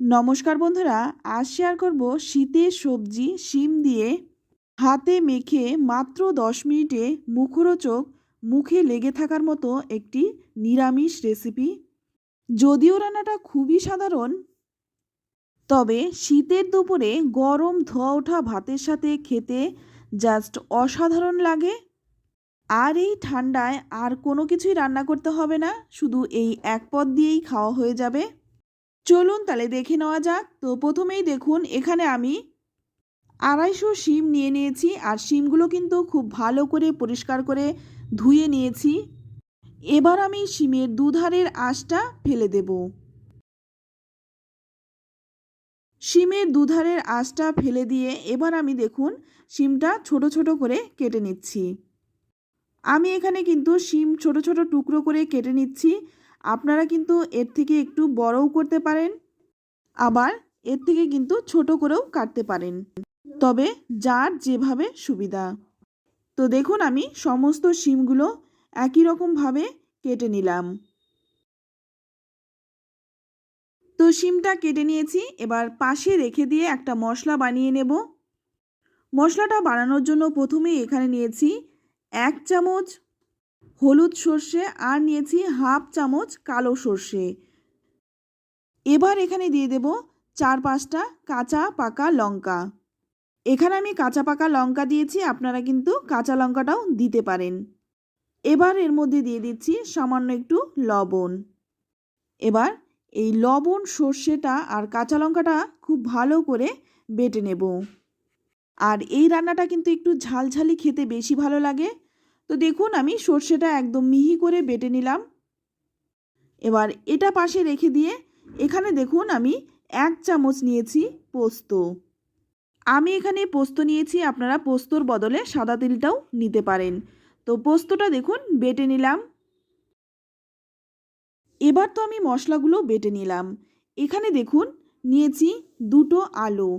নমস্কার বন্ধুরা, আজ শেয়ার করব শীতের সবজি, শিম দিয়ে হাতে মেখে মাত্র দশ মিনিটে মুখরোচক মুখে লেগে থাকার মতো একটি নিরামিষ রেসিপি যদিও রান্নাটা খুবই সাধারণ, তবে শীতের দুপুরে গরম ধোয়া ওঠা ভাতের সাথে খেতে জাস্ট অসাধারণ লাগে। আর এই ঠান্ডায় আর কোনো কিছুই রান্না করতে হবে না, শুধু এই এক পদ দিয়েই খাওয়া হয়ে যাবে। চলুন তাহলে দেখে নেওয়া যাক। তো প্রথমেই দেখুন, এখানে আমি আড়াইশো শিম নিয়ে নিয়েছি আর শিমগুলো কিন্তু খুব ভালো করে পরিষ্কার করে ধুয়ে নিয়েছি। এবার আমি শিমের দুধারের আঁশটা ফেলে দেব। শিমের দুধারের আঁশটা ফেলে দিয়ে এবার আমি দেখুন, শিমটা ছোট ছোট করে কেটে নিচ্ছি। আমি এখানে কিন্তু শিম ছোট ছোট টুকরো করে কেটে নিচ্ছি। আপনারা কিন্তু এর থেকে একটু বড়ও করতে পারেন, আবার এর থেকে কিন্তু ছোট করেও কাটতে পারেন। তবে যার যেভাবে সুবিধা। তো দেখুন আমি সমস্ত শিমগুলো একই রকমভাবে কেটে নিলাম। তো শিমটা কেটে নিয়েছি, এবার পাশে রেখে দিয়ে একটা মশলা বানিয়ে নেব। মশলাটা বানানোর জন্য প্রথমেই এখানে নিয়েছি এক চামচ হলুদ সর্ষে আর নিয়েছি হাফ চামচ কালো সর্ষে। এবার এখানে দিয়ে দেব চার পাঁচটা কাঁচা পাকা লঙ্কা। এখানে আমি কাঁচা পাকা লঙ্কা দিয়েছি, আপনারা কিন্তু কাঁচা লঙ্কাটাও দিতে পারেন। এবার এর মধ্যে দিয়ে দিচ্ছি সামান্য একটু লবণ। এবার এই লবণ, সর্ষেটা আর কাঁচা লঙ্কাটা খুব ভালো করে বেটে নেব। আর এই রান্নাটা কিন্তু একটু ঝালঝালি খেতে বেশি ভালো লাগে। তো দেখুন আমি সর্ষেটা একদম মিহি করে বেটে নিলাম। এবার এটা পাশে রেখে দিয়ে এখানে দেখুন আমি এক চামচ নিয়েছি পোস্ত। আমি এখানে পোস্ত নিয়েছি, আপনারা পোস্তর বদলে সাদা তিলটাও নিতে পারেন। তো পোস্তটা দেখুন বেটে নিলাম। এবার তো আমি মশলাগুলো বেটে নিলাম। এখানে দেখুন নিয়েছি দুটো আলু।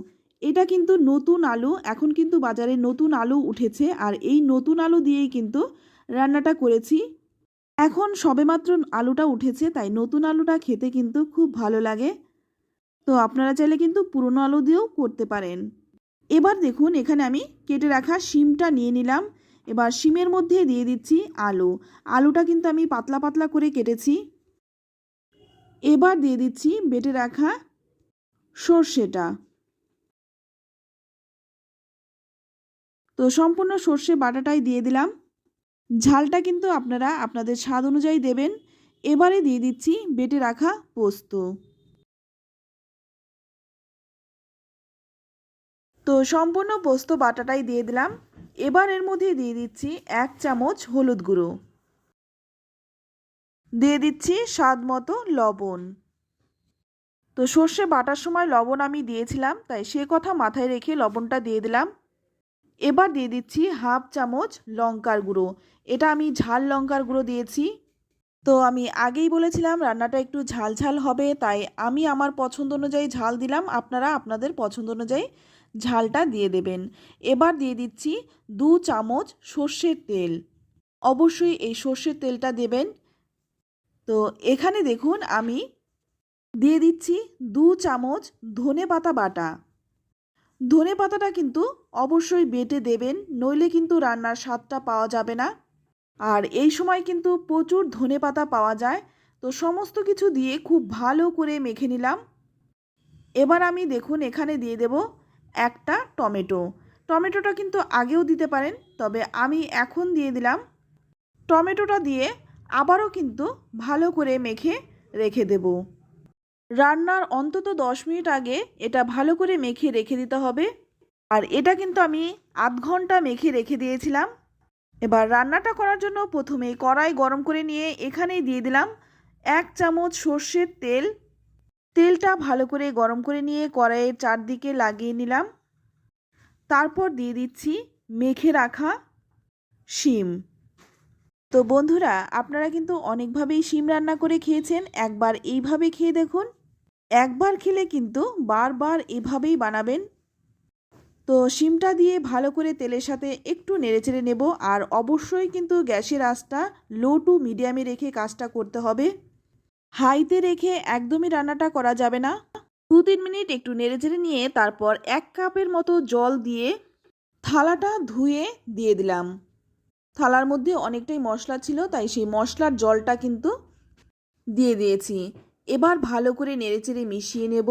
এটা কিন্তু নতুন আলু, এখন কিন্তু বাজারে নতুন আলু উঠেছে আর এই নতুন আলু দিয়েই কিন্তু রান্নাটা করেছি। এখন সবেমাত্র আলুটা উঠেছে, তাই নতুন আলুটা খেতে কিন্তু খুব ভালো লাগে। তো আপনারা চাইলে কিন্তু পুরনো আলু দিয়েও করতে পারেন। এবার দেখুন, এখানে আমি কেটে রাখা শিমটা নিয়ে নিলাম। এবার শিমের মধ্যে দিয়ে দিচ্ছি আলু। আলুটা কিন্তু আমি পাতলা পাতলা করে কেটেছি। এবার দিয়ে দিচ্ছি বেটে রাখা সর্ষেটা। তো সম্পূর্ণ সর্ষে বাটাটাই দিয়ে দিলাম। ঝালটা কিন্তু আপনারা আপনাদের স্বাদ অনুযায়ী দেবেন। এবারে দিয়ে দিচ্ছি বেটে রাখা পোস্ত। তো সম্পূর্ণ পোস্ত বাটাটাই দিয়ে দিলাম। এবার এর মধ্যে দিয়ে দিচ্ছি এক চামচ হলুদ গুঁড়ো। দিয়ে দিচ্ছি স্বাদ মতো লবণ। তো সর্ষে বাটার সময় লবণ আমি দিয়েছিলাম, তাই সে কথা মাথায় রেখে লবণটা দিয়ে দিলাম। এবার দিয়ে দিচ্ছি হাফ চামচ লঙ্কার গুঁড়ো। এটা আমি ঝাল লঙ্কার গুঁড়ো দিয়েছি। তো আমি আগেই বলেছিলাম রান্নাটা একটু ঝাল ঝাল হবে, তাই আমি আমার পছন্দ অনুযায়ী ঝাল দিলাম। আপনারা আপনাদের পছন্দ অনুযায়ী ঝালটা দিয়ে দেবেন। এবার দিয়ে দিচ্ছি দু চামচ সর্ষের তেল। অবশ্যই এই সর্ষের তেলটা দেবেন। তো এখানে দেখুন আমি দিয়ে দিচ্ছি দু চামচ ধনে পাতা বাটা। ধনে পাতাটা কিন্তু অবশ্যই বেটে দেবেন, নইলে কিন্তু রান্নার স্বাদটা পাওয়া যাবে না। আর এই সময় কিন্তু প্রচুর ধনে পাতা পাওয়া যায়, তো সমস্ত কিছু দিয়ে খুব ভালো করে মেখে নিলাম। এবার আমি দেখুন এখানে দিয়ে দেব একটা টমেটো। টমেটোটা কিন্তু আগেও দিতে পারেন, তবে আমি এখন দিয়ে দিলাম। টমেটোটা দিয়ে আবারও কিন্তু ভালো করে মেখে রেখে দেবো। রান্নার অন্তত দশ মিনিট আগে এটা ভালো করে মেখে রেখে দিতে হবে। আর এটা কিন্তু আমি আধ ঘণ্টা মেখে রেখে দিয়েছিলাম। এবার রান্নাটা করার জন্য প্রথমে কড়াই গরম করে নিয়ে এখানেই দিয়ে দিলাম এক চামচ সর্ষের তেল। তেলটা ভালো করে গরম করে নিয়ে কড়াইয়ের চারদিকে লাগিয়ে নিলাম। তারপর দিয়ে দিচ্ছি মেখে রাখা শিম। তো বন্ধুরা, আপনারা কিন্তু অনেকভাবেই শিম রান্না করে খেয়েছেন। একবার এইভাবে খেয়ে দেখুন। একবার খেলে কিন্তু বারবার এভাবেই বানাবেন। তো শিমটা দিয়ে ভালো করে তেলের সাথে একটু নেড়েচেড়ে নেব আর অবশ্যই কিন্তু গ্যাসের আঁচটা লো টু মিডিয়ামে রেখে কাজটা করতে হবে। হাইতে রেখে একদমই রান্নাটা করা যাবে না। দু তিন মিনিট একটু নেড়েচেড়ে নিয়ে তারপর এক কাপের মতো জল দিয়ে থালাটা ধুয়ে দিয়ে দিলাম। থালার মধ্যে অনেকটাই মশলা ছিল, তাই সেই মশলার জলটা কিন্তু দিয়ে দিয়েছি। এবার ভালো করে নেড়েচেড়ে মিশিয়ে নেব।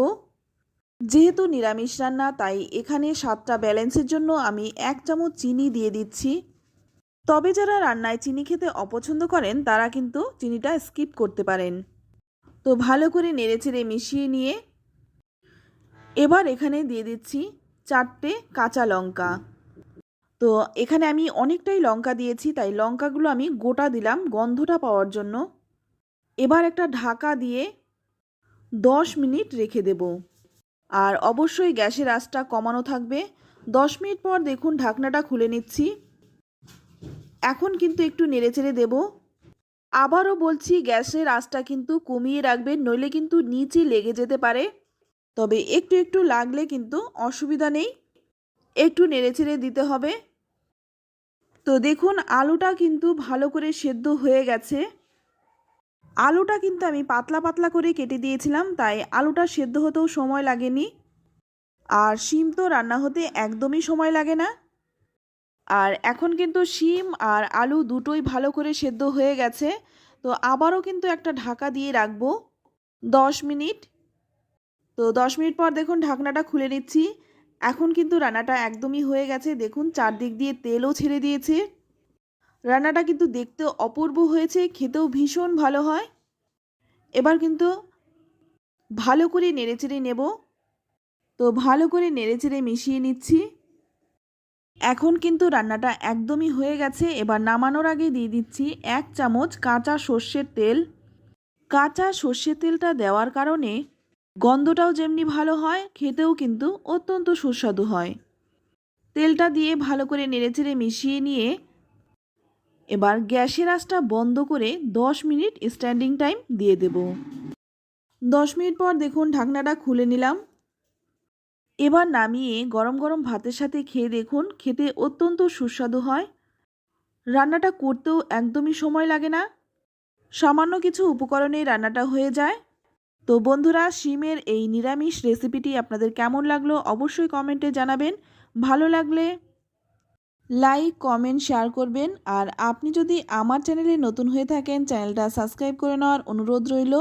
যেহেতু নিরামিষ রান্না, তাই এখানে স্বাদটা ব্যালেন্সের জন্য আমি এক চামচ চিনি দিয়ে দিচ্ছি। তবে যারা রান্নায় চিনি খেতে অপছন্দ করেন, তারা কিন্তু চিনিটা স্কিপ করতে পারেন। তো ভালো করে নেড়েচেড়ে মিশিয়ে নিয়ে এবার এখানে দিয়ে দিচ্ছি চারটে কাঁচা লঙ্কা। তো এখানে আমি অনেকটাই লঙ্কা দিয়েছি, তাই লঙ্কাগুলো আমি গোটা দিলাম গন্ধটা পাওয়ার জন্য। এবার একটা ঢাকা দিয়ে দশ মিনিট রেখে দেব। আর অবশ্যই গ্যাসের আঁচটা কমানো থাকবে। দশ মিনিট পর দেখুন ঢাকনাটা খুলে নিচ্ছি। এখন কিন্তু একটু নেড়েচেড়ে দেব। আবারও বলছি গ্যাসের আঁচটা কিন্তু কমিয়ে রাখবেন, নইলে কিন্তু নিচে লেগে যেতে পারে। তবে একটু একটু লাগলে কিন্তু অসুবিধা নেই। একটু নেড়েচেড়ে দিতে হবে। তো দেখুন আলুটা কিন্তু ভালো করে সেদ্ধ হয়ে গেছে। আলুটা কিন্তু আমি পাতলা পাতলা করে কেটে দিয়েছিলাম, তাই আলুটা সেদ্ধ হতেও সময় লাগেনি। আর শিম তো রান্না হতে একদমই সময় লাগে না। আর এখন কিন্তু শিম আর আলু দুটোই ভালো করে সেদ্ধ হয়ে গেছে, তো আবারও কিন্তু একটা ঢাকা দিয়ে রাখব। দশ মিনিট। তো দশ মিনিট পর দেখুন ঢাকনাটা খুলে নিচ্ছি। এখন কিন্তু রান্নাটা একদমই হয়ে গেছে, দেখুন চারদিক দিয়ে তেলও ছেড়ে দিয়েছে। রান্নাটা কিন্তু দেখতে অপূর্ব হয়েছে, খেতেও ভীষণ ভালো হয়। এবার কিন্তু ভালো করে নেড়েচেড়ে নেব। তো ভালো করে নেড়েচেড়ে মিশিয়ে নিচ্ছি। এখন কিন্তু রান্নাটা একদমই হয়ে গেছে। এবার নামানোর আগে দিয়ে দিচ্ছি এক চামচ কাঁচা সর্ষের তেল। কাঁচা সর্ষের তেলটা দেওয়ার কারণে গন্ধটাও যেমনি ভালো হয়, খেতেও কিন্তু অত্যন্ত সুস্বাদু হয়। তেলটা দিয়ে ভালো করে নেড়েচেড়ে মিশিয়ে নিয়ে এবার গ্যাসের আঁচটা বন্ধ করে দশ মিনিট স্ট্যান্ডিং টাইম দিয়ে দেব। দশ মিনিট পর দেখুন ঢাকনাটা খুলে নিলাম। এবার নামিয়ে গরম গরম ভাতের সাথে খেয়ে দেখুন খেতে অত্যন্ত সুস্বাদু হয়। রান্নাটা করতেও একদমই সময় লাগে না। সামান্য কিছু উপকরণেই রান্নাটা হয়ে যায়। তো বন্ধুরা, শিমের এই নিরামিষ রেসিপিটি আপনাদের কেমন লাগল অবশ্যই কমেন্টে জানাবেন। ভালো লাগলে লাইক কমেন্ট শেয়ার করবেন। আর আপনি যদি আমার চ্যানেলে নতুন হয়ে থাকেন, চ্যানেলটা সাবস্ক্রাইব করে নেওয়ার অনুরোধ রইল।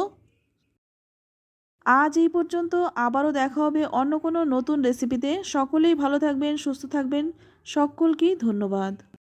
আজ এই পর্যন্ত আবারও দেখা হবে অন্য কোনো নতুন রেসিপিতে সকলেই ভালো থাকবেন, সুস্থ থাকবেন। সকলকেই ধন্যবাদ।